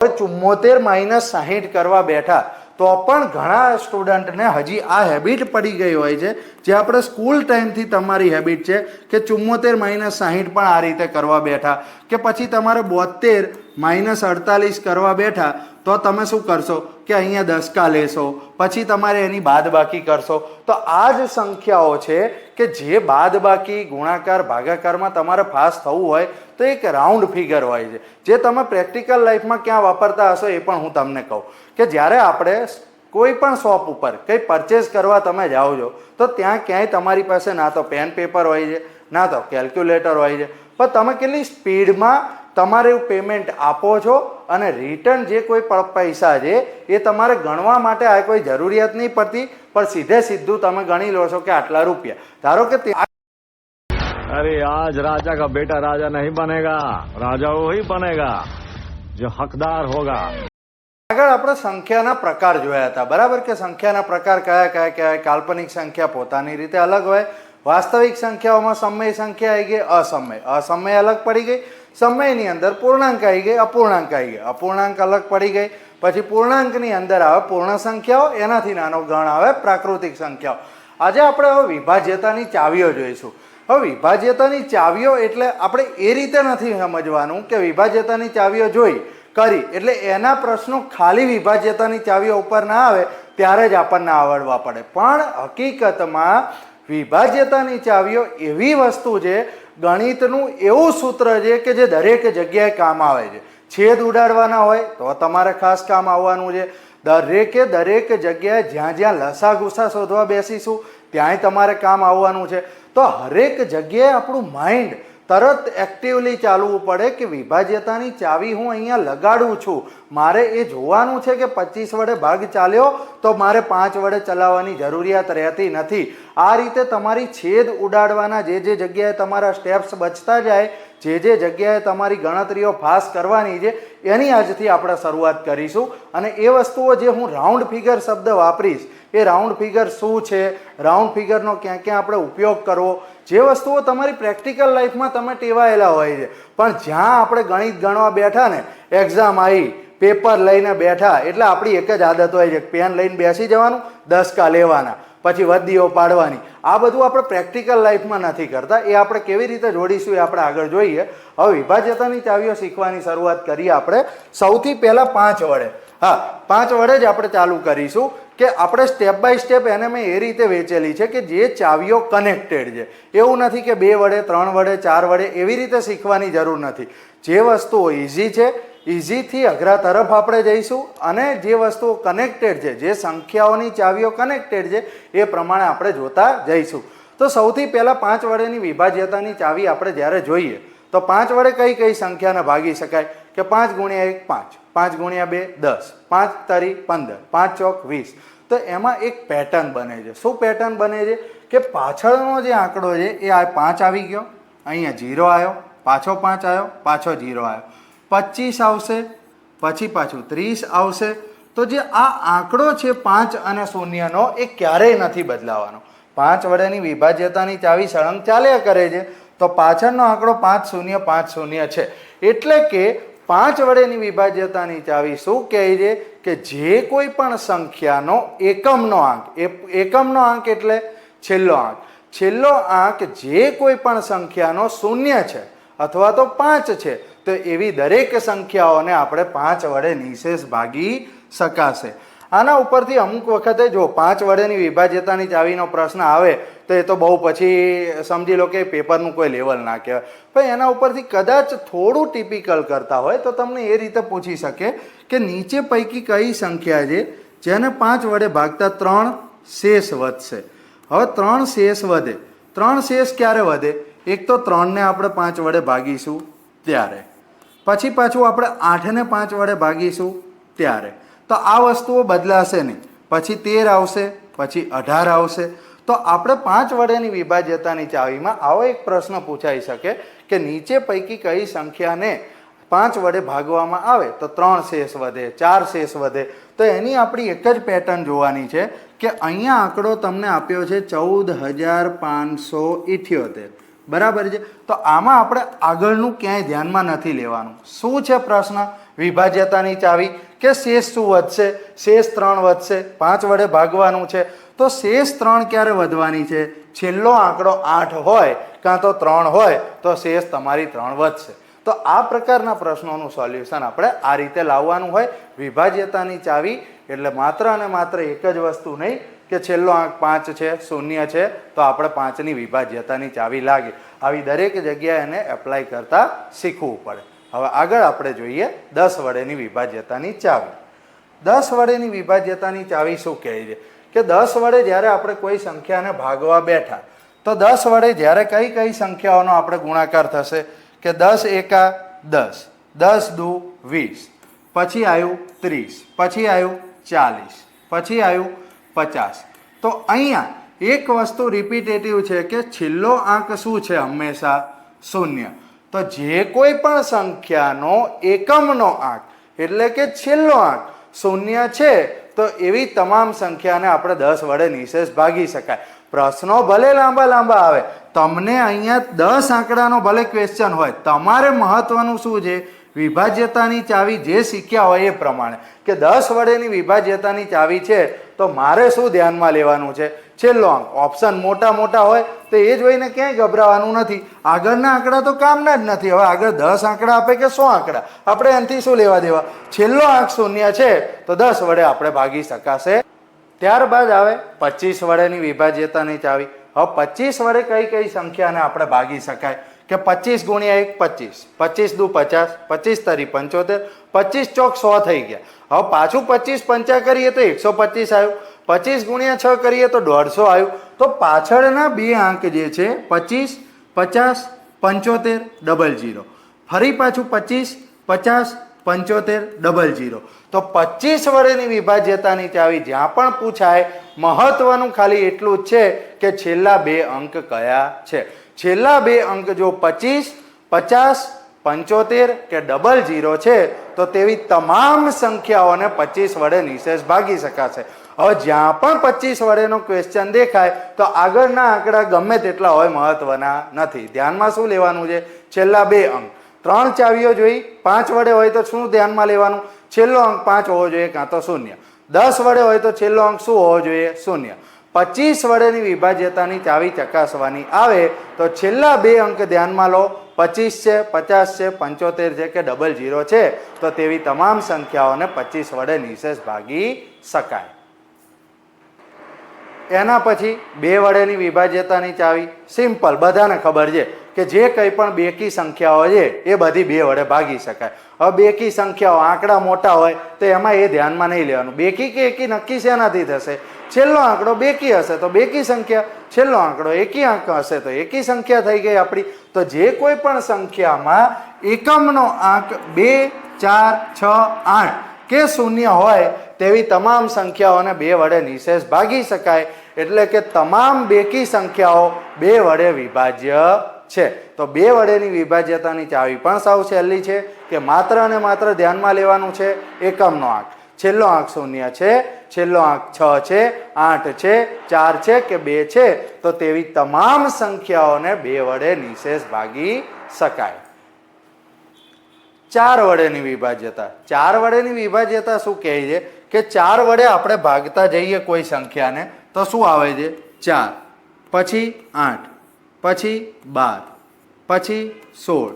ચુમ્મોતેર માઇનસ સાહીઠ કરવા બેઠા, તો પણ ઘણા સ્ટુડન્ટને હજી આ હેબિટ પડી ગઈ હોય છે, જે આપણે સ્કૂલ ટાઈમથી તમારી હેબિટ છે, કે ચુમ્મોતેર માઇનસ સાહીઠ પણ આ રીતે કરવા બેઠા, કે પછી તમારે બોતેર માઇનસ અડતાલીસ કરવા બેઠા તો તમે શું કરશો? કે અહીંયા દસકા લેશો, પછી તમારે એની બાદબાકી કરશો. તો આ જ સંખ્યાઓ છે કે જે બાદબાકી, ગુણાકાર, ભાગાકારમાં તમારે પાસ થવું હોય, તો એક રાઉન્ડ ફિગર હોય છે. જે તમે પ્રેક્ટિકલ લાઈફમાં ક્યાં વાપરતા હશો એ પણ હું તમને કહું. કે જ્યારે આપણે કોઈ પણ શોપ ઉપર કંઈ પરચેસ કરવા તમે જાઓ છો, તો ત્યાં ક્યાંય તમારી પાસે ના તો પેન પેપર હોય છે, ના તો કેલ્ક્યુલેટર હોય છે. પણ તમે કેટલી સ્પીડમાં તમારે પેમેન્ટ આપો છો અને રિટર્ન જે કોઈ પૈસા છે એ તમારે ગણવા માટે આ કોઈ જરૂરિયાત નહીં પડતી પણ સીધે સીધું તમે ગણી લો છો કે આટલા રૂપિયા. ધારો કે અરે આજ રાજા કા બેટા રાજા નહીં બનેગા. રાજા વહી બનેગા. જો હકદાર હોગા. આગળ આપણે સંખ્યાના પ્રકાર જોયા હતા. બરાબર કે સંખ્યાના પ્રકાર કયા કયા કયા? કાલ્પનિક સંખ્યા પોતાની રીતે અલગ હોય. વાસ્તવિક સંખ્યાઓમાં સમય સંખ્યા આવી ગઈ અસમય. અસમય અલગ પડી ગઈ. સમયની અંદર પૂર્ણાંક આવી ગઈ, અપૂર્ણાંક આવી ગઈ. અપૂર્ણાંક અલગ પડી ગઈ. પછી પૂર્ણાંકની અંદર આવે પૂર્ણ સંખ્યાઓ, એનાથી નાનો ગણ આવે પ્રાકૃતિક સંખ્યાઓ. આજે આપણે હવે વિભાજ્યતાની ચાવીઓ જોઈશું. હવે વિભાજ્યતાની ચાવીઓ એટલે આપણે એ રીતે નથી સમજવાનું કે વિભાજ્યતાની ચાવીઓ જોઈ, કરી. એટલે એના પ્રશ્નો ખાલી વિભાજ્યતાની ચાવીઓ ઉપર ના આવે, ત્યારે જ આપણને આવડવા પડે. પણ હકીકતમાં વિભાજ્યતાની ચાવીઓ એવી વસ્તુ છે, ગણિતનું એવું સૂત્ર છે કે જે દરેક જગ્યાએ કામ આવે છે. છેદ ઉડાડવાના હોય તો તમારે ખાસ કામ આવવાનું છે. દરેકે દરેક જગ્યાએ જ્યાં જ્યાં લસા ગુસા શોધવા બેસીશું, ત્યાંય તમારે કામ આવવાનું છે. તો હરેક જગ્યાએ આપણું માઇન્ડ તરત એક્ટિવલી ચાલવું પડે કે વિભાજ્યતાની ચાવી હું અહીંયા લગાડું છું. મારે એ જોવાનું છે કે પચીસ વડે ભાગ ચાલ્યો તો મારે પાંચ વડે ચલાવવાની જરૂરિયાત રહેતી નથી. આ રીતે તમારી છેદ ઉડાડવાના જે જે જગ્યાએ તમારા સ્ટેપ્સ બચતા જાય, જે જે જગ્યાએ તમારી ગણતરીઓ ફાસ કરવાની છે, એની આજથી આપણે શરૂઆત કરીશું. અને એ વસ્તુઓ જે હું રાઉન્ડ ફિગર શબ્દ વાપરીશ એ રાઉન્ડ ફિગર શું છે? રાઉન્ડ ફિગરનો ક્યાં ક્યાં આપણે ઉપયોગ કરવો? જે વસ્તુઓ તમારી પ્રેક્ટિકલ લાઈફમાં તમે ટેવાયેલા હોય છે. પણ જ્યાં આપણે ગણિત ગણવા બેઠા ને, એક્ઝામ આવી, પેપર લઈને બેઠા, એટલે આપણી એક જ આદત હોય છે પેન લઈને બેસી જવાનું, દસકા લેવાના, પછી વદીઓ પાડવાની. આ બધું આપણે પ્રેક્ટિકલ લાઈફમાં નથી કરતા. એ આપણે કેવી રીતે જોડીશું એ આપણે આગળ જોઈએ. હવે વિભાજ્યતાની ચાવીઓ શીખવાની શરૂઆત કરીએ આપણે. સૌથી પહેલાં પાંચ વડે. હા, પાંચ વડે જ આપણે ચાલુ કરીશું. કે આપણે સ્ટેપ બાય સ્ટેપ એને મેં એ રીતે વેચેલી છે કે જે ચાવીઓ કનેક્ટેડ છે. એવું નથી કે બે વડે, ત્રણ વડે, ચાર વડે એવી રીતે શીખવાની જરૂર નથી. જે વસ્તુઓ ઇઝી છે ઇઝીથી અઘરા તરફ આપણે જઈશું અને જે વસ્તુઓ કનેક્ટેડ છે, જે સંખ્યાઓની ચાવીઓ કનેક્ટેડ છે, એ પ્રમાણે આપણે જોતા જઈશું. તો સૌથી પહેલાં પાંચ વડેની વિભાજ્યતાની ચાવી આપણે જ્યારે જોઈએ, તો પાંચ વડે કઈ કઈ સંખ્યાને ભાગી શકાય? કે પાંચ ગુણ્યા એક પાંચ પાંચ ગુણ્યા બે દસ, પાંચ તરી પંદર, પાંચ ચોક વીસ. તો એમાં એક પેટર્ન બને છે. શું પેટર્ન બને છે? કે પાછળનો જે આંકડો છે, એ આ પાંચ આવી ગયો. અહીંયા જીરો આવ્યો, પાછો પાંચ આવ્યો, પાછો જીરો આવ્યો. પચીસ આવશે, પછી પાછું ત્રીસ આવશે. તો જે આ આંકડો છે પાંચ અને શૂન્યનો, એ ક્યારેય નથી બદલાવાનો. પાંચ વડેની વિભાજ્યતાની ચાવી સળંગ ચાલ્યા કરે છે. તો પાછળનો આંકડો પાંચ શૂન્ય પાંચ શૂન્ય છે. એટલે કે પાંચ વડેની વિભાજ્યતાની ચાવી શું કહે છે? કે જે કોઈ પણ સંખ્યાનો એકમનો આંક એકમનો આંક એટલે છેલ્લો આંક. છેલ્લો આંક જે કોઈ પણ સંખ્યાનો શૂન્ય છે અથવા તો પાંચ છે, તો એવી દરેક સંખ્યાઓને આપણે પાંચ વડે નિશેષ ભાગી શકાશે. આના ઉપરથી અમુક વખતે જો પાંચ વડેની વિભાજ્યતાની ચાવીનો પ્રશ્ન આવે, તો એ તો બહુ પછી સમજી લો કે પેપરનું કોઈ લેવલ ના કહેવાય. પણ એના ઉપરથી કદાચ થોડું ટિપિકલ કરતા હોય, તો તમને એ રીતે પૂછી શકે કે નીચે પૈકી કઈ સંખ્યા છે, જેને પાંચ વડે ભાગતા ત્રણ શેષ વધશે. હવે ત્રણ શેષ વધે. ત્રણ શેષ ક્યારે વધે? એક તો ત્રણને આપણે પાંચ વડે ભાગીશું ત્યારે. પછી પાછું આપણે આઠને પાંચ વડે ભાગીશું ત્યારે. તો આ વસ્તુઓ બદલાશે નહીં. પછી તેર આવશે, પછી અઢાર આવશે. તો આપણે પાંચ વડેની વિભાજ્યતાની ચાવીમાં આવો એક પ્રશ્ન પૂછાઈ શકે કે નીચે પૈકી કઈ સંખ્યાને પાંચ વડે ભાગવામાં આવે? તો ત્રણ શેષ વધે, ચાર શેષ વધે. તો એની આપણી એક જ પેટર્ન જોવાની છે કે અહીંયા આંકડો તમને આપ્યો છે ચૌદ હજાર પાંચસો ઇઠ્યોતેર. બરાબર છે? તો આમાં આપણે આગળનું ક્યાંય ધ્યાનમાં નથી લેવાનું. શું છે પ્રશ્ન? વિભાજ્યતાની ચાવી કે શેષ શું વધશે? શેષ ત્રણ વધશે, પાંચ વડે ભાગવાનું છે. તો શેષ ત્રણ ક્યારે વધવાની છે? છેલ્લો આંકડો આઠ હોય કાં તો ત્રણ હોય, તો શેષ તમારી ત્રણ વધશે. તો આ પ્રકારના પ્રશ્નોનું સોલ્યુશન આપણે આ રીતે લાવવાનું હોય. વિભાજ્યતાની ચાવી એટલે માત્ર અને માત્ર એક જ વસ્તુ નહીં કે છેલ્લો આંક પાંચ છે, શૂન્ય છે, તો આપણે પાંચની વિભાજ્યતાની ચાવી લાગે. આવી દરેક જગ્યાએ એને એપ્લાય કરતાં શીખવું પડે. હવે આગળ આપણે જોઈએ દસ વડેની વિભાજ્યતાની ચાવી. દસ વડેની વિભાજ્યતાની ચાવી શું કહે છે? કે દસ વડે જ્યારે આપણે કોઈ સંખ્યાને ભાગવા બેઠા, તો દસ વડે જ્યારે કઈ કઈ સંખ્યાઓનો આપણે ગુણાકાર થશે? કે દસ એકા દસ દસ દુ વીસ, પછી આવ્યું ત્રીસ, પછી આવ્યું ચાલીસ, પછી આવ્યું પચાસ. તો અહીંયા એક વસ્તુ રિપીટેટિવ છે કે છેલ્લો આંક શું છે હંમેશા? શૂન્ય. તો જે કોઈ પણ સંખ્યાનો એકમનો આંક, એટલે કે છેલ્લો આંક શૂન્ય છે, તો એવી તમામ સંખ્યાને આપણે દસ વડે નિશેષ ભાગી શકાય. પ્રશ્નો ભલે લાંબા લાંબા આવે, તમને અહીંયા દસ આંકડાનો ભલે ક્વેશ્ચન હોય, તમારે મહત્વનું શું છે? વિભાજ્યતાની ચાવી જે શીખ્યા હોય એ પ્રમાણે. કે દસ વડેની વિભાજ્યતાની ચાવી છે તો મારે શું ધ્યાનમાં લેવાનું છે? છેલ્લો આંક ઓપ્શન મોટા મોટા હોય તો એ જોઈને ક્યાંય ગભરાવાનું નથી. આગળના આંકડા તો કામના જ નથી. હવે આગળ દસ આંકડા આપે કે સો આંકડા? આપણે એનાથી શું લેવા દેવા? છેલ્લો આંક શૂન્ય છે તો દસ વડે આપણે ભાગી શકાશે. ત્યારબાદ આવે પચીસ વડેની વિભાજ્યતાની ચાવી. હવે પચીસ વડે કઈ કઈ સંખ્યાને આપણે ભાગી શકાય? કે પચીસ ગુણ્યા એક પચીસ. પચીસ દુ પચાસ, પચીસ તરી પંચોતેર, પચીસ ચોક સો થઈ ગયા. હવે પાછું પચીસ પંચા કરીએ તો એકસો પચીસ આવ્યું. પચીસ ગુણ્યા છ કરીએ તો દોઢસો આવ્યું. તો પાછળના બે આંક જે છે, પચીસ, પચાસ, પંચોતેર, ડબલ જીરો ફરી પાછું પચીસ, પચાસ, પંચોતેર, ડબલ જીરો તો પચીસ વડેની વિભાજ્યતાની ચાવી જ્યાં પણ પૂછાય, મહત્વનું ખાલી એટલું જ છે કે છેલ્લા બે અંક કયા છે? છેલ્લા બે અંક જો પચીસ, પચાસ, પંચોતેર કે ડબલ જીરો છે, તો તેવી તમામ સંખ્યાઓને પચીસ વડે નિશેષ ભાગી શકાશે. હવે જ્યાં પણ પચીસ વડેનો ક્વેશ્ચન દેખાય, તો આગળના આંકડા ગમે તેટલા હોય મહત્વના નથી. ધ્યાનમાં શું લેવાનું છે? છેલ્લા બે અંક. ત્રણ ચાવીઓ જોઈ, પાંચ વડે હોય તો શું ધ્યાનમાં લેવાનું? છેલ્લો અંક પાંચ હોવો જોઈએ કાં તો શૂન્ય. દસ વડે હોય તો છેલ્લો અંક શું હોવો જોઈએ? શૂન્ય. પચીસ વડેની વિભાજ્યતાની ચાવી ચકાસવાની આવે તો છેલ્લા બે અંક ધ્યાનમાં લો. પચીસ છે, પચાસ છે, પંચોતેર છે કે ડબલ જીરો છે? તો તેવી તમામ સંખ્યાઓને પચીસ વડે નિશેષ ભાગી શકાય. એના પછી બે વડેની વિભાજ્યતાની ચાવી. સિમ્પલ, બધાને ખબર છે કે જે કંઈ પણ બેકી સંખ્યાઓ છે, એ બધી બે વડે ભાગી શકાય. હવે બેકી સંખ્યાઓ આંકડા મોટા હોય તો એમાં એ ધ્યાનમાં નહીં લેવાનું. બેકી કે એકી નક્કી શેનાથી થશે? છેલ્લો આંકડો બેકી હશે તો બેકી સંખ્યા, છેલ્લો આંકડો એકી આંક હશે તો એકી સંખ્યા થઈ ગઈ આપણી. તો જે કોઈ પણ સંખ્યામાં એકમનો આંક બે, ચાર, છ, આઠ કે શૂન્ય હોય તેવી તમામ સંખ્યાઓને બે વડે નિશેષ ભાગી શકાય. એટલે કે તમામ બેકી સંખ્યાઓ બે વડે વિભાજ્ય છે. તો બે વડેની વિભાજ્યતાની ચાવી પણ સાવ સહેલી છે કે માત્ર અને માત્ર ધ્યાનમાં લેવાનું છે એકમનો આંક. છેલ્લો આંક શૂન્ય છે, છેલ્લો આંક છ છે, આઠ છે, ચાર છે કે બે છે, તો તેવી તમામ સંખ્યાઓને બે વડે નિશેષ ભાગી શકાય. ચાર વડેની વિભાજ્યતા. ચાર વડેની વિભાજ્યતા શું કહે છે? કે ચાર વડે આપણે ભાગતા જઈએ કોઈ સંખ્યાને, તો શું આવે છે? ચાર. પછી આઠ. પછી બાર. પછી સોળ.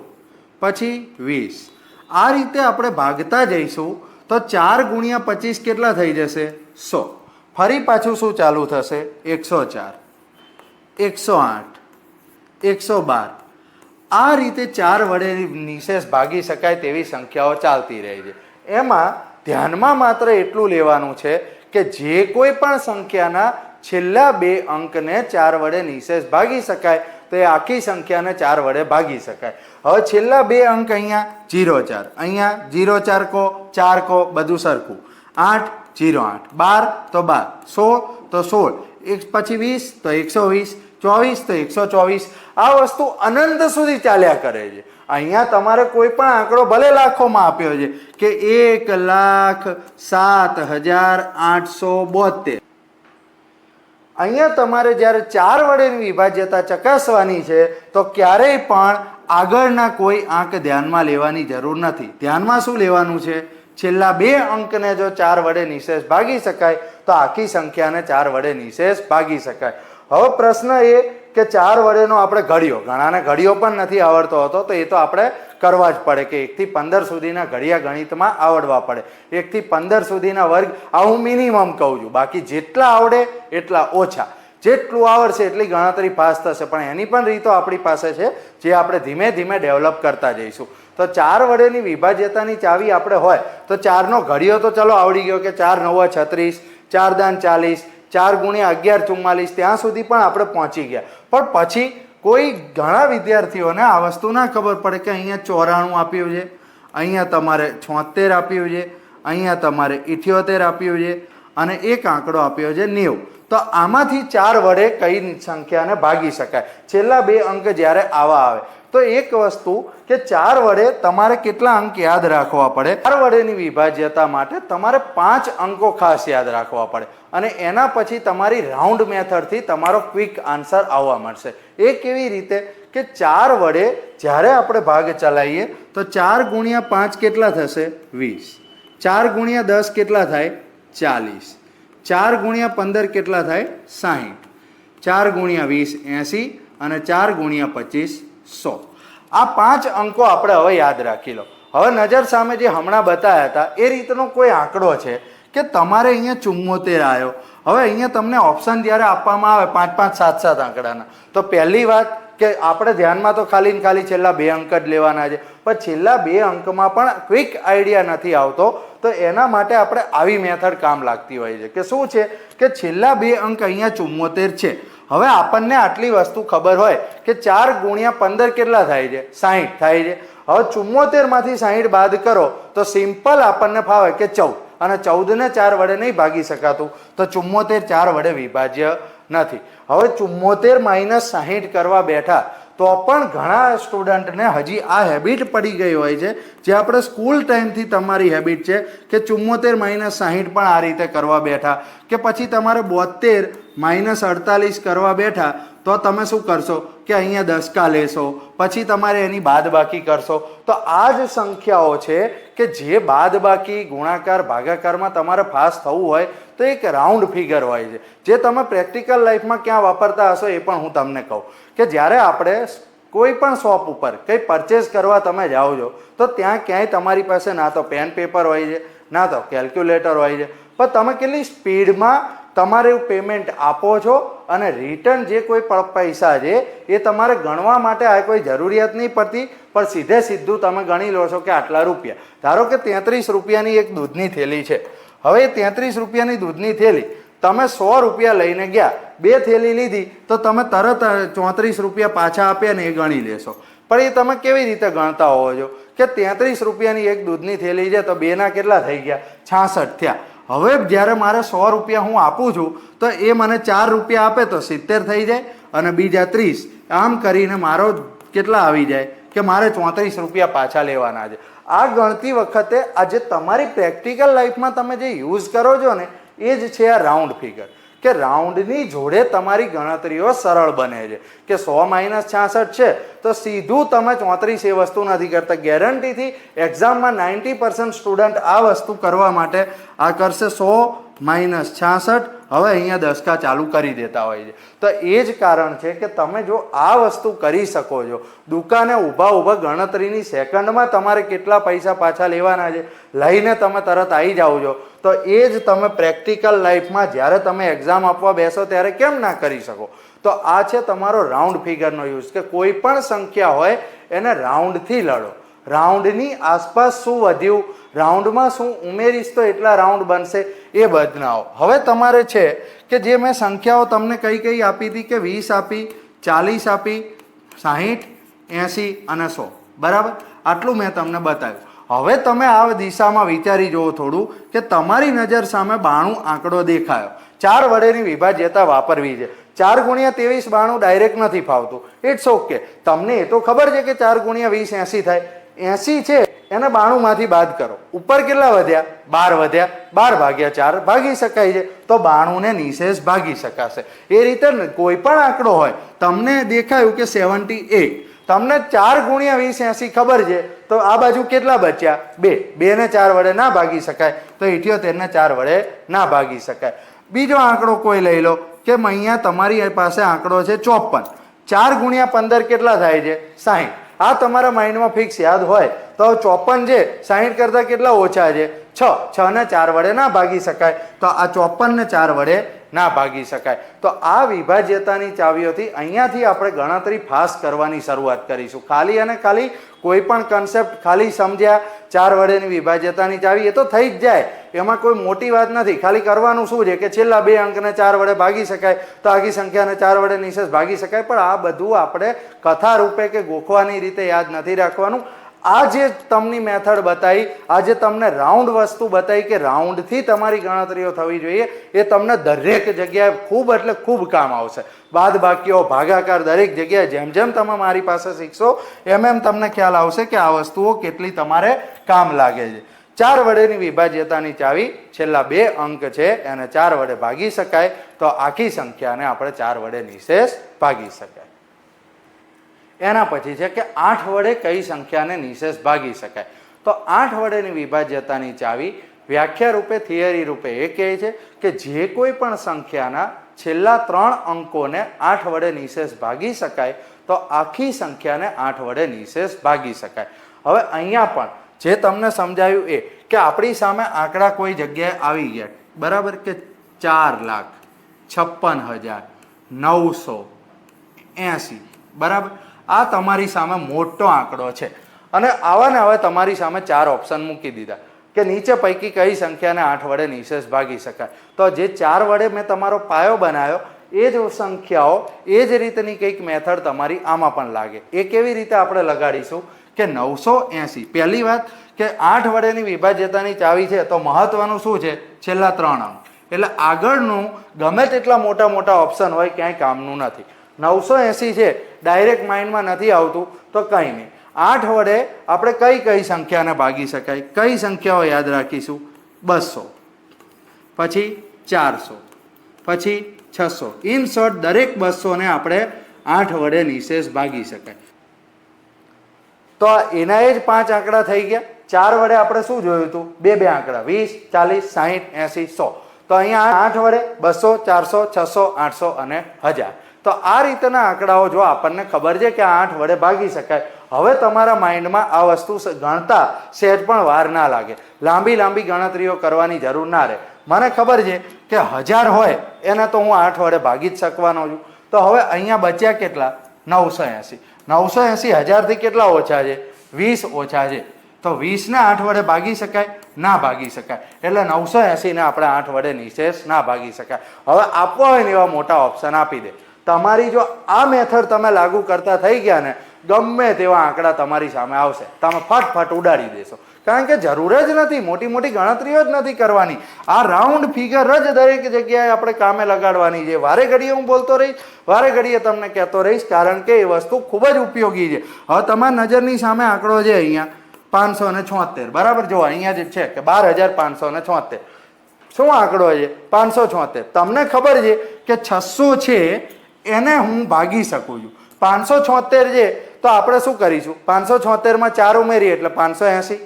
પછી વીસ. આ રીતે આપણે ભાગતા જઈશું તો ચાર ગુણ્યા પચીસ કેટલા થઈ જશે? સો. ફરી પાછું શું ચાલુ થશે? એકસો ચાર. એકસો આઠ. એકસો બાર. આ રીતે ચાર વડે નિશેષ ભાગી શકાય તેવી સંખ્યાઓ ચાલતી રહે છે. એમાં ધ્યાનમાં માત્ર એટલું લેવાનું છે કે જે કોઈ પણ સંખ્યાના છેલ્લા બે અંકને ચાર વડે નિશેષ ભાગી શકાય, તો એ આખી સંખ્યાને ચાર વડે ભાગી શકાય. હવે છેલ્લા બે અંક અહીંયા જીરો ચાર. અહીંયા જીરો ચાર કો ચાર કો, બધું સરખું. આઠ, જીરો આઠ. બાર, તો બાર. સોળ, તો સોળ. એક પછી વીસ, તો એકસો વીસ. ચોવીસ, તો એકસો ચોવીસ. આ વસ્તુ અનંત સુધી ચાલ્યા કરે છે. અહીંયા તમારે કોઈ પણ આંકડો ભલે લાખોમાં આપ્યો છે કે એક લાખ સાત હજાર આઠસો બોતેર. અહીંયા તમારે જ્યારે ચાર વડેની વિભાજ્યતા ચકાસવાની છે, તો ક્યારેય પણ આગળના કોઈ આંક ધ્યાનમાં લેવાની જરૂર નથી. ધ્યાનમાં શું લેવાનું છે? છેલ્લા બે અંકને જો ચાર વડે નિશેષ ભાગી શકાય, તો આખી સંખ્યાને ચાર વડે નિશેષ ભાગી શકાય. હવે પ્રશ્ન એ કે ચાર વડેનો આપણે ઘડિયો, ઘણાને ઘડિયો પણ નથી આવડતો હતો, તો એ તો આપણે કરવા જ પડે કે એકથી પંદર સુધીના ઘડિયા ગણિતમાં આવડવા પડે. એકથી પંદર સુધીના વર્ગ, આ હું મિનિમમ કહું છું. બાકી જેટલા આવડે એટલા ઓછા. જેટલું આવડશે એટલી ગણતરી પાસ થશે. પણ એની પણ રીતો આપણી પાસે છે, જે આપણે ધીમે ધીમે ડેવલપ કરતા જઈશું. તો ચાર વડેની વિભાજ્યતાની ચાવી આપણે હોય, તો ચારનો ઘડિયો તો ચલો આવડી ગયો કે ચાર નવ છત્રીસ, ચાર દાન ચાલીસ, ચાર ગુણ્યા અગિયાર ચુમ્માલીસ, ત્યાં સુધી પણ આપણે પહોંચી ગયા. પણ પછી કોઈ ઘણા વિદ્યાર્થીઓને આ વસ્તુ ના ખબર પડે કે અહીંયા ચોરાણું આપ્યું છે, અહીંયા તમારે છોતેર આપ્યું છે, અહીંયા તમારે ઇઠ્યોતેર આપ્યું છે, અને એક આંકડો આપ્યો છે નેવું. તો આમાંથી ચાર વડે કઈ સંખ્યાને ભાગી શકાય? છેલ્લા બે અંક જ્યારે આવા આવે, તો એક વસ્તુ કે ચાર વડે તમારે કેટલા અંક યાદ રાખવા પડે? ચાર વડેની વિભાજ્યતા માટે તમારે પાંચ અંકો ખાસ યાદ રાખવા પડે. અને એના પછી તમારી રાઉન્ડ મેથડથી તમારો ક્વિક આન્સર આવવા મળશે એ કેવી રીતે? કે ચાર વડે જ્યારે આપણે ભાગ ચલાવીએ, તો ચાર ગુણ્યા પાંચ કેટલા થશે? વીસ. ચાર ગુણ્યા દસ કેટલા થાય? ચાલીસ. ચાર ગુણ્યા પંદર કેટલા થાય? સાહીઠ. ચાર ગુણ્યા વીસ, એંસી અને ચાર ગુણ્યા પચીસ, સો. આ પાંચ અંકો આપણે હવે યાદ રાખી લો. હવે નજર સામે જે હમણાં બતાવ્યા હતા, એ રીતનો કોઈ આંકડો છે કે તમારે અહીંયા ચુમ્મોતેર આવ્યો. હવે અહીંયા તમને ઓપ્શન જ્યારે આપવામાં આવે પાંચ પાંચ, સાત સાત આંકડાના, તો પહેલી વાત કે આપણે ધ્યાનમાં તો ખાલી ખાલી છેલ્લા બે અંક જ લેવાના છે. પણ છેલ્લા બે અંકમાં પણ ક્વિક આઈડિયા નથી આવતો. તો એના માટે આપણે આવી મેથડ કામ લાગતી હોય છે. કે શું છે? કે છેલ્લા બે અંક અહીંયા ચુમ્મોતેર છે. હવે આપણને આટલી વસ્તુ ખબર હોય કે ચાર ગુણ્યા પંદર કેટલા થાય છે? સાહીઠ થાય છે. હવે ચુમ્મોતેરમાંથી સાહીઠ બાદ કરો તો સિમ્પલ આપણને ફાવે કે ચૌદ. અને ચૌદને ચાર વડે નહીં ભાગી શકાતું. તો ચુમ્મોતેર ચાર વડે વિભાજ્ય નથી. હવે ચુમ્મોતેર માઇનસ સાહીઠ કરવા બેઠા તો પણ ઘણા સ્ટુડન્ટને હજી આ હેબિટ પડી ગઈ હોય છે, જે આપણે સ્કૂલ ટાઈમથી તમારી હેબિટ છે કે ચુમ્મોતેર માઇનસ સાહીઠ પણ આ રીતે કરવા બેઠા. કે પછી તમારે બોતેર માઇનસ અડતાલીસ કરવા બેઠા, તો તમે શું કરશો? કે અહીંયા દસકા લેશો, પછી તમારે એની બાદબાકી કરશો. તો આ જ સંખ્યાઓ છે કે જે બાદબાકી, ગુણાકાર, ભાગાકારમાં તમારે પાસ થવું હોય, તો એક રાઉન્ડ ફિગર હોય છે. જે તમે પ્રેક્ટિકલ લાઈફમાં ક્યાં વાપરતા હશો એ પણ હું તમને કહું. કે જ્યારે આપણે કોઈ પણ શોપ ઉપર કંઈ પરચેસ કરવા તમે જાઓ છો, તો ત્યાં ક્યાંય તમારી પાસે ના તો પેન પેપર હોય છે, ના તો કેલ્ક્યુલેટર હોય છે. પણ તમે કેટલી સ્પીડમાં તમારે પેમેન્ટ આપો છો અને રિટર્ન જે કોઈ પૈસા છે, એ તમારે ગણવા માટે આ કોઈ જરૂરિયાત નહીં પડતી, પણ સીધે સીધું તમે ગણી લો છો કે આટલા રૂપિયા. ધારો કે તેત્રીસ રૂપિયાની એક દૂધની થેલી છે. હવે તેત્રીસ રૂપિયાની દૂધની થેલી તમે સો રૂપિયા લઈને ગયા, બે થેલી લીધી, તો તમે તરત ચોત્રીસ રૂપિયા પાછા આપ્યા ને એ ગણી લેશો. પણ એ તમે કેવી રીતે ગણતા હોવો છો? કે તેત્રીસ રૂપિયાની એક દૂધની થેલી છે, તો બેના કેટલા થઈ ગયા? છાસઠ થયા. હવે જ્યારે મારે સો રૂપિયા હું આપું છું, તો એ મને ચાર રૂપિયા આપે તો સિત્તેર થઈ જાય અને બીજા ત્રીસ. આમ કરીને મારો કેટલા આવી જાય કે મારે ચોત્રીસ રૂપિયા પાછા લેવાના છે. આ ગણતી વખતે આજે તમારી પ્રેક્ટિકલ લાઈફમાં તમે જે યુઝ કરો છો ને, એ જ છે આ રાઉન્ડ ફિગર. કે રાઉન્ડની જોડે તમારી ગણતરીઓ સરળ બને છે. કે સો માઇનસ છાસઠ છે, તો સીધું તમે ચોત્રીસ એ વસ્તુ નથી કરતા. ગેરંટીથી એક્ઝામમાં નાઇન્ટી પર્સન્ટ સ્ટુડન્ટ આ વસ્તુ કરવા માટે આ કરશે. સો માઇનસ છાસઠ હવે અહીંયા દસકા ચાલુ કરી દેતા હોય છે. તો એ જ કારણ છે કે તમે જો આ વસ્તુ કરી શકો છો, દુકાને ઊભા ઊભા ગણતરીની સેકન્ડમાં તમારે કેટલા પૈસા પાછા લેવાના છે, લઈને તમે તરત આવી જાઓ છો. તો એ જ તમે પ્રેક્ટિકલ લાઈફમાં જ્યારે તમે એક્ઝામ આપવા બેસો ત્યારે કેમ ના કરી શકો? તો આ છે તમારો રાઉન્ડ ફિગરનો યુઝ, કે કોઈ પણ સંખ્યા હોય એને રાઉન્ડથી લડો. રાઉન્ડની આસપાસ શું વધ્યું? રાઉન્ડમાં શું ઉમેરીશ તો એટલા રાઉન્ડ બનશે? એ બદનાઓ હવે તમારે છે કે જે મેં સંખ્યાઓ તમને કઈ કઈ આપી હતી કે વીસ આપી, ચાલીસ આપી, સાહીઠ, એંસી અને સો. બરાબર? આટલું મેં તમને બતાવ્યું. હવે તમે આ દિશામાં વિચારી જુઓ થોડું કે તમારી નજર સામે બાણું આંકડો દેખાયો. ચાર વડેની વિભાજ્યતા વાપરવી છે. ચાર ગુણ્યા ત્રેવીસ બાણું ડાયરેક્ટ નથી ફાવતું. ઇટ્સ ઓકે તમને એ તો ખબર છે કે ચાર ગુણ્યા વીસ એંસી થાય. એસી છે, એને બાણુંમાંથી બાદ કરો. ઉપર કેટલા વધ્યા? બાર વધ્યા. બાર ભાગ્યા ચાર ભાગી શકાય છે. તો બાણુંને નિશેષ ભાગી શકાશે. એ રીતે કોઈ પણ આંકડો હોય, તમને દેખાયું કે સેવન્ટી એટ. તમને ચાર ગુણ્યા વીસ એસી ખબર છે, તો આ બાજુ કેટલા બચ્યા? બે. બે ને ચાર વડે ના ભાગી શકાય, તો ઇઠ્યોતેર ને ચાર વડે ના ભાગી શકાય. બીજો આંકડો કોઈ લઈ લો, કે અહીંયા તમારી પાસે આંકડો છે ચોપન. ચાર ગુણ્યા પંદર કેટલા થાય છે? સાહીઠ. આ તમારા માઇન્ડમાં ફિક્સ યાદ હોય તો ચોપન છે સાહીઠ કરતાં કેટલા ઓછા છે? છ. છ ને ચાર વડે ના ભાગી શકાય. તો આ ચોપન ને ચાર વડે ના ભાગી શકાય. તો આ વિભાજ્યતાની ચાવીઓથી અહીંયાથી આપણે ગણતરી ફાસ્ટ કરવાની શરૂઆત કરીશું. ખાલી અને ખાલી કોઈ પણ કન્સેપ્ટ ખાલી સમજ્યા, ચાર વડેની વિભાજ્યતાની ચાવી, એ તો થઈ જ જાય. એમાં કોઈ મોટી વાત નથી. ખાલી કરવાનું શું છે કે છેલ્લા બે અંકને ચાર વડે ભાગી શકાય, તો આખી સંખ્યાને ચાર વડે નિશેષ ભાગી શકાય. પણ આ બધું આપણે કથા રૂપે કે ગોખવાની રીતે યાદ નથી રાખવાનું. આ જે તમને મેથડ બતાવી આ જે તમને રાઉન્ડ વસ્તુ બતાવી કે રાઉન્ડથી તમારી ગણતરીઓ થવી જોઈએ. એ તમને દરેક જગ્યાએ ખૂબ એટલે ખૂબ કામ આવશે. બાદ બાકીઓ ભાગાકાર દરેક જગ્યાએ જેમ જેમ તમે મારી પાસે શીખશો, એમ એમ તમને ખ્યાલ આવશે કે આ વસ્તુઓ કેટલી તમારે કામ લાગે છે. ચાર વડેની વિભાજ્યતાની ચાવી છેલ્લા બે અંક છે, એને ચાર વડે ભાગી શકાય. તો આખી સંખ્યાને આપણે ચાર વડે નિશેષ ભાગી શકાય. એના પછી છે કે આઠ વડે કઈ સંખ્યાને નિશેષ ભાગી શકાય? તો આઠ વડેની વિભાજ્યતાની ચાવી વ્યાખ્યા રૂપે, થિયરી રૂપે એ કહે છે કે જે કોઈ પણ સંખ્યાના છેલ્લા ત્રણ અંકોને આઠ વડે નિશેષ ભાગી શકાય, તો આખી સંખ્યાને આઠ વડે નિશેષ ભાગી શકાય. હવે અહીંયા પણ જે તમને સમજાયું એ કે આપણી સામે આંકડા કોઈ જગ્યાએ આવી ગયા. બરાબર કે ચાર લાખ, છપ્પન હજાર, નવસો એંસી. બરાબર? આ તમારી સામે મોટો આંકડો છે. અને આવા ને હવે તમારી સામે ચાર ઓપ્શન મૂકી દીધા. કે નીચે પૈકી કઈ સંખ્યાને આઠ વડે નિશેષ ભાગી શકાય. તો જે ચાર વડે મેં તમારો પાયો બનાવ્યો, એ જ સંખ્યાઓ, એ જ રીતની કંઈક મેથડ તમારી આમાં પણ લાગે. એ કેવી રીતે આપણે લગાડીશું કે નવસો એંસી? પહેલી વાત કે આઠ વડેની વિભાજ્યતાની ચાવી છે, તો મહત્વનું શું છે? છેલ્લા ત્રણ અંક. એટલે આગળનું ગમે તેટલા મોટા મોટા ઓપ્શન હોય, ક્યાંય કામનું નથી. નવસો એંસી છે ડાયરેક્ટ માઇન્ડમાં નથી આવતું, તો કંઈ નહીં. આઠ વડે આપણે કઈ કઈ સંખ્યાને ભાગી શકાય? કઈ સંખ્યાઓ યાદ રાખીશું? બસો. પછી ચારસો. પછી છસો. ઇન શોર્ટ દરેક બસોને આપણે આઠ વડે નિશેષ ભાગી શકાય. તો એના એ જ પાંચ આંકડા થઈ ગયા. ચાર વડે આપણે શું જોયું હતું? બે બે આંકડા. વીસ, ચાલીસ, સાહીઠ, એંસી, સો. તો અહીંયા આઠ વડે બસો, ચારસો, છસો, આઠસો અને હજાર. તો આ રીતના આંકડાઓ જો આપણને ખબર છે કે આઠ વડે ભાગી શકાય, હવે તમારા માઇન્ડમાં આ વસ્તુ ગણતા સહેજ પણ વાર ના લાગે. લાંબી લાંબી ગણતરીઓ કરવાની જરૂર ના રહે. મને ખબર છે કે હજાર હોય એને તો હું આઠ વડે ભાગી જ શકવાનો છું. તો હવે અહીંયા બચ્યા કેટલા? નવસો એંસી. નવસો એંસી હજારથી કેટલા ઓછા છે? વીસ ઓછા છે. તો વીસને આઠ વડે ભાગી શકાય? ના ભાગી શકાય. એટલે નવસો એંસીને આપણે આઠ વડે નિશેષ ના ભાગી શકાય. હવે આપવા હોય ને એવા મોટા ઓપ્શન આપી દે. તમારી જો આ મેથડ તમે લાગુ કરતા થઈ ગયા ને, ગમે તેવા આંકડા તમારી સામે આવશે. તમે ફટફટ ઉડાડી દેશો. કારણ કે જરૂર જ નથી, મોટી મોટી ગણતરીઓ જ નથી કરવાની. આ રાઉન્ડ ફિગર જ દરેક જગ્યાએ આપણે કામે લગાડવાની છે. વારે ઘડીએ હું બોલતો રહીશ, વારે ઘડીએ તમને કહેતો રહીશ, કારણ કે એ વસ્તુ ખૂબ જ ઉપયોગી છે. હવે તમારી નજરની સામે આંકડો છે અહીંયા, પાંચસો ને છોતેર. બરાબર? જો અહીંયા જે છે કે બાર હજાર પાંચસો ને છોતેર. શું આંકડો છે? પાંચસો છોતેર. તમને ખબર છે કે છસો છે એને હું ભાગી શકું છું. પાંચસો છોતેર છે તો આપણે શું કરીશું? પાંચસો છોતેરમાં ચાર ઉમેરીએ એટલે પાંચસો એંસી.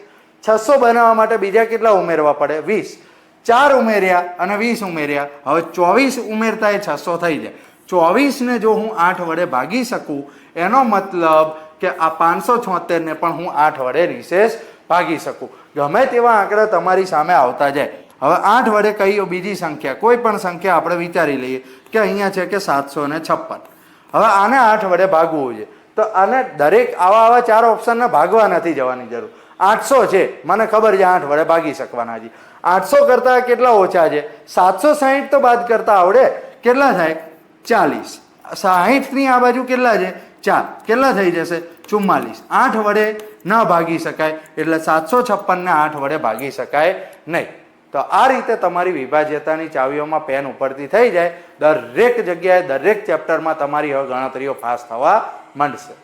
છસો બનાવવા માટે બીજા કેટલા ઉમેરવા પડે? વીસ. ચાર ઉમેર્યા અને વીસ ઉમેર્યા. હવે ચોવીસ ઉમેરતા એ છસો થઈ જાય. ચોવીસને જો હું આઠ વડે ભાગી શકું, એનો મતલબ કે આ પાંચસો છોતેરને પણ હું આઠ વડે રિસેસ ભાગી શકું. ગમે તેવા આંકડા તમારી સામે આવતા જાય. હવે આઠ વડે કહીઓ બીજી સંખ્યા. કોઈ પણ સંખ્યા આપણે વિચારી લઈએ. કે અહીંયા છે કે સાતસો ને છપ્પન. હવે આને આઠ વડે ભાગવું છે. તો આને દરેક આવા આવા ચાર ઓપ્શનને ભાગવા નથી જવાની જરૂર. આઠસો છે. મને ખબર છે આઠ વડે ભાગી શકવાના છે. આઠસો કરતાં કેટલા ઓછા છે? સાતસો સાહીઠ તો બાદ કરતા આવડે. કેટલા થાય? ચાલીસ. સાહીઠની આ બાજુ કેટલા છે? ચાર. કેટલા થઈ જશે? ચુમ્માલીસ. આઠ વડે ન ભાગી શકાય. એટલે સાતસો છપ્પનને આઠ વડે ભાગી શકાય નહીં. તો આ રીતે તમારી વિભાજ્યતાની ચાવીઓમાં પેન ઉપરથી થઈ જાય, દરેક જગ્યાએ દરેક ચેપ્ટરમાં તમારી હવે ગણતરીઓ પાસ થવા માંડશે.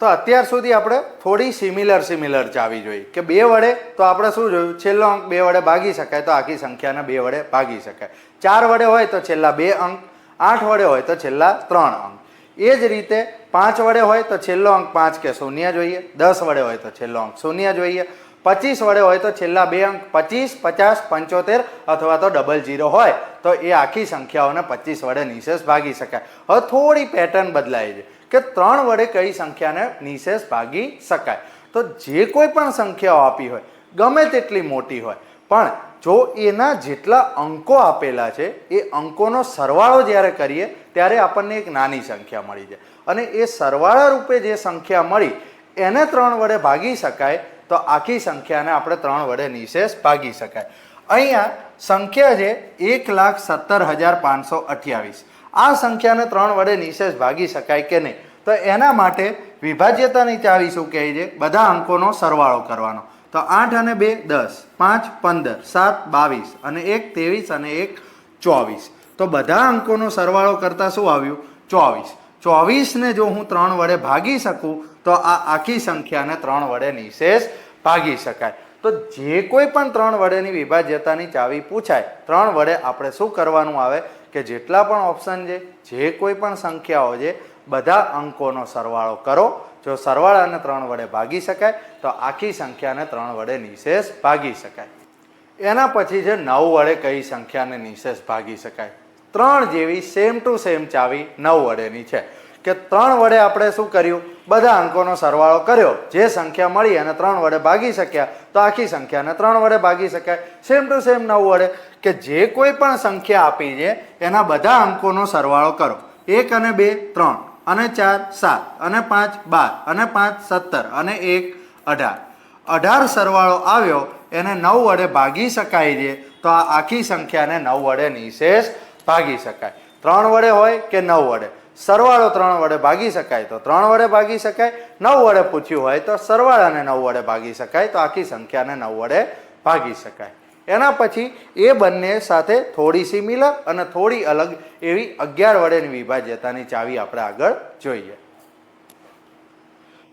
તો અત્યાર સુધી આપણે થોડી સિમિલર સિમિલર ચાવી જોઈ કે બે વડે તો આપણે શું જોયું? છેલ્લો અંક બે વડે ભાગી શકાય તો આખી સંખ્યાને બે વડે ભાગી શકાય. ચાર વડે હોય તો છેલ્લા બે અંક, આઠ વડે હોય તો છેલ્લા ત્રણ અંક. એ જ રીતે પાંચ વડે હોય તો છેલ્લો અંક પાંચ કે શૂન્ય જોઈએ, દસ વડે હોય તો છેલ્લો અંક શૂન્ય જોઈએ પચીસ વડે હોય તો છેલ્લા બે અંક પચીસ, પચાસ, પંચોતેર અથવા તો ડબલ જીરો હોય, તો એ આખી સંખ્યાઓને પચીસ વડે નિશેષ ભાગી શકાય. હવે થોડી પેટર્ન બદલાય છે કે ત્રણ વડે કઈ સંખ્યાને નિશેષ ભાગી શકાય. તો જે કોઈ પણ સંખ્યાઓ આપી હોય, ગમે તેટલી મોટી હોય, પણ જો એના જેટલા અંકો આપેલા છે, એ અંકોનો સરવાળો જ્યારે કરીએ, ત્યારે આપણને એક નાની સંખ્યા મળી જાય. અને એ સરવાળા રૂપે જે સંખ્યા મળી, એને ત્રણ વડે ભાગી શકાય તો આખી સંખ્યાને આપણે ત્રણ વડે નિશેષ ભાગી શકાય. અહીંયા સંખ્યા છે એક લાખ સત્તર હજાર પાંચસો અઠ્યાવીસ. આ સંખ્યાને ત્રણ વડે નિશેષ ભાગી શકાય કે નહીં? તો એના માટે વિભાજ્યતાની ચાવી શું કહે છે? બધા અંકોનો સરવાળો કરવાનો. તો આઠ અને બે દસ, પાંચ પંદર, સાત બાવીસ, અને એક ત્રેવીસ અને એક ચોવીસ. તો બધા અંકોનો સરવાળો કરતાં શું આવ્યું? ચોવીસ. ચોવીસને જો હું ત્રણ વડે ભાગી શકું તો આ આખી સંખ્યાને ત્રણ વડે નિશેષ ભાગી શકાય. તો જે કોઈ પણ ત્રણ વડેની વિભાજ્યતાની ચાવી પૂછાય, ત્રણ વડે આપણે શું કરવાનું આવે? કે જેટલા પણ ઓપ્શન છે, જે કોઈ પણ સંખ્યાઓ છે, બધા અંકોનો સરવાળો કરો. જો સરવાળાને ત્રણ વડે ભાગી શકાય, તો આખી સંખ્યાને ત્રણ વડે નિશેષ ભાગી શકાય. એના પછી છે, નવ વડે કઈ સંખ્યાને નિશેષ ભાગી શકાય? ત્રણ જેવી સેમ ટુ સેમ ચાવી નવ વડેની છે. કે ત્રણ વડે આપણે શું કર્યું? બધા અંકોનો સરવાળો કર્યો. જે સંખ્યા મળી અને ત્રણ વડે ભાગી શક્યા, તો આખી સંખ્યાને ત્રણ વડે ભાગી શકાય. સેમ ટુ સેમ નવ વડે. કે જે કોઈ પણ સંખ્યા આપી છે, એના બધા અંકોનો સરવાળો કરો. એક અને બે, ત્રણ. અને ચાર, સાત. અને પાંચ, બાર. અને પાંચ, સત્તર. અને એક, અઢાર. અઢાર સરવાળો આવ્યો, એને નવ વડે ભાગી શકાય છે, તો આ આખી સંખ્યાને નવ વડે નિશેષ ભાગી શકાય. ત્રણ વડે હોય કે નવ વડે? સરવાળો ત્રણ વડે ભાગી શકાય. તો ત્રણ વડે ભાગી શકાય, નવ વડે પૂછ્યું હોય તો સરવાળાને નવ વડે ભાગી શકાય. તો આખી સંખ્યાને નવ વડે ભાગી શકાય. એના પછી એ બંને સાથે થોડી સિમિલર અને થોડી અલગ એવી અગિયાર વડેની વિભાજ્યતાની ચાવી આપણે આગળ જોઈએ.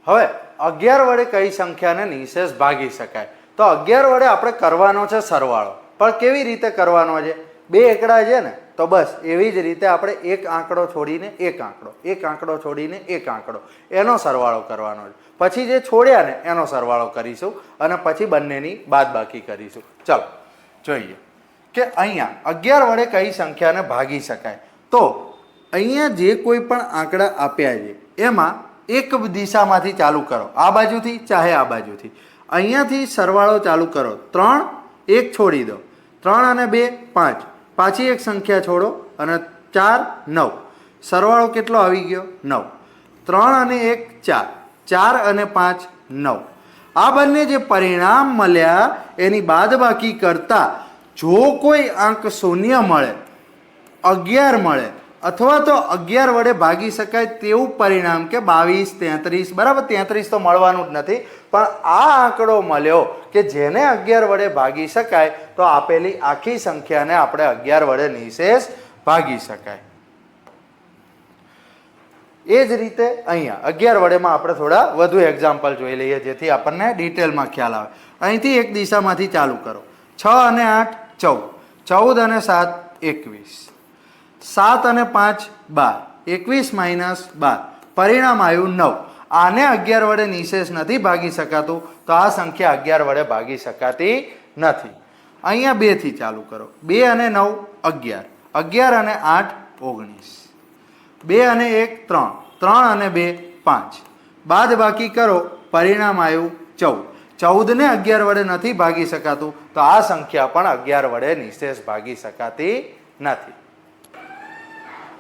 હવે, અગિયાર વડે કઈ સંખ્યાને નિશેષ ભાગી શકાય? તો અગિયાર વડે આપણે કરવાનો છે સરવાળો. પણ કેવી રીતે કરવાનો છે? બે એકડા છે ને. તો બસ, એવી જ રીતે આપણે એક આંકડો છોડીને એક આંકડો એક આંકડો છોડીને એક આંકડો, એનો સરવાળો કરવાનો છે. પછી જે છોડ્યા ને, એનો સરવાળો કરીશું અને પછી બંનેની બાદબાકી કરીશું. ચલો, જોઈએ. કે અહીંયા અગિયાર વડે કઈ સંખ્યાને ભાગી શકાય? તો અહીંયા જે કોઈ પણ આંકડા આપ્યા છે, એમાં એક દિશામાંથી ચાલુ કરો. આ બાજુથી ચાહે આ બાજુથી. અહીંયાથી સરવાળો ચાલુ કરો. ત્રણ, એક છોડી દો. ત્રણ અને બે, પાંચ. પાછી એક સંખ્યા છોડો અને ચાર, નવ. સરવાળો કેટલો આવી ગયો? નવ. ત્રણ અને એક, ચાર. ચાર અને પાંચ, નવ. આ બંને જે પરિણામ મળ્યા, એની બાદબાકી કરતાં જો કોઈ અંક શૂન્ય મળે, અગિયાર મળે અથવા તો અગિયાર વડે ભાગી શકાય તેવું પરિણામ કે બાવીસ, તેત્રીસ, બરાબર તેત્રીસ તો મળવાનું જ નથી. પણ આ આંકડો મળ્યો કે જેને અગિયાર વડે ભાગી શકાય, તો આપેલી આખી સંખ્યાને આપણે અગિયાર વડે નિશેષ ભાગી શકાય. એ જ રીતે અહીંયા, અગિયાર વડેમાં આપણે થોડા વધુ એક્ઝામ્પલ જોઈ લઈએ, જેથી આપણને ડિટેલમાં ખ્યાલ આવે. અહીંથી એક દિશામાંથી ચાલુ કરો. છ અને આઠ, ચૌદ. ચૌદ અને સાત, એકવીસ. સાત અને પાંચ, બાર. એકવીસ માઇનસ બાર. પરિણામ આવ્યું નવ. આને અગિયાર વડે નિશેષ નથી ભાગી શકાતું, તો આ સંખ્યા અગિયાર વડે ભાગી શકાતી નથી. અહીંયા બેથી ચાલુ કરો. બે અને નવ, અગિયાર. અગિયાર અને આઠ, ઓગણીસ. બે અને એક, ત્રણ. ત્રણ અને બે, પાંચ. બાદ બાકી કરો. પરિણામ આવ્યું ચૌદ. ચૌદને અગિયાર વડે નથી ભાગી શકાતું, તો આ સંખ્યા પણ અગિયાર વડે નિશેષ ભાગી શકાતી નથી.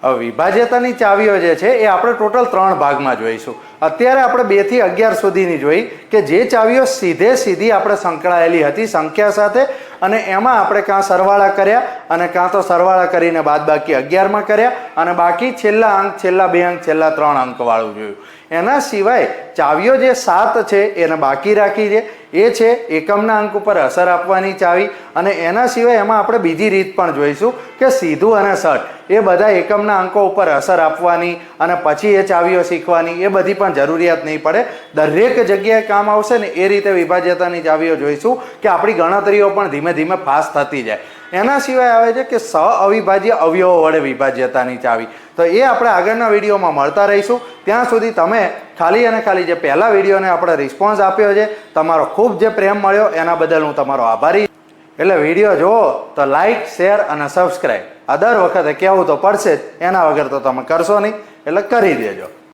વિભાજ્યતાની ચાવીઓ જે છે એ આપણે ટોટલ ત્રણ ભાગમાં જોઈશું. અત્યારે આપણે બેથી અગિયાર સુધીની જોઈ કે જે ચાવીઓ સીધે સીધી આપણે સંકળાયેલી હતી સંખ્યા સાથે અને એમાં આપણે કાં સરવાળા કર્યા અને કાં તો સરવાળા કરીને બાદ બાકી અગિયારમાં કર્યા અને બાકી છેલ્લા અંક, છેલ્લા બે અંક, છેલ્લા ત્રણ અંકવાળું જોયું. એના સિવાય ચાવીઓ જે સાત છે એને બાકી રાખી છે. એ છે એકમના અંક ઉપર અસર આપવાની ચાવી અને એના સિવાય એમાં આપણે બીજી રીત પણ જોઈશું કે સીધું અને સટ એ બધા એકમના અંકો ઉપર અસર આપવાની અને પછી એ ચાવીઓ શીખવાની એ બધી પણ જરૂરિયાત નહીં પડે. દરેક જગ્યાએ કામ આવશે ને એ રીતે વિભાજ્યતાની ચાવીઓ જોઈશું કે આપણી ગણતરીઓ પણ ધીમે ધીમે ફાસ્ટ થતી જાય. એના સિવાય આવે છે કે સ અવિભાજ્ય અવયવો વડે વિભાજ્યતાની ચાવી. તો એ આપણે આગળના વિડીયોમાં મળતા રહીશું. ત્યાં સુધી તમે ખાલી અને ખાલી જે પહેલા વિડીયોને આપણે રિસ્પોન્સ આપ્યો છે, તમારો ખૂબ જે પ્રેમ મળ્યો, એના બદલ હું તમારો આભારી એટલે વીડિયો જુઓ તો લાઈક શેર અને સબસ્ક્રાઈબ આ દર વખતે કહેવું તો પડશે જ, એના વગર તો તમે કરશો નહીં. એટલે કરી દેજો.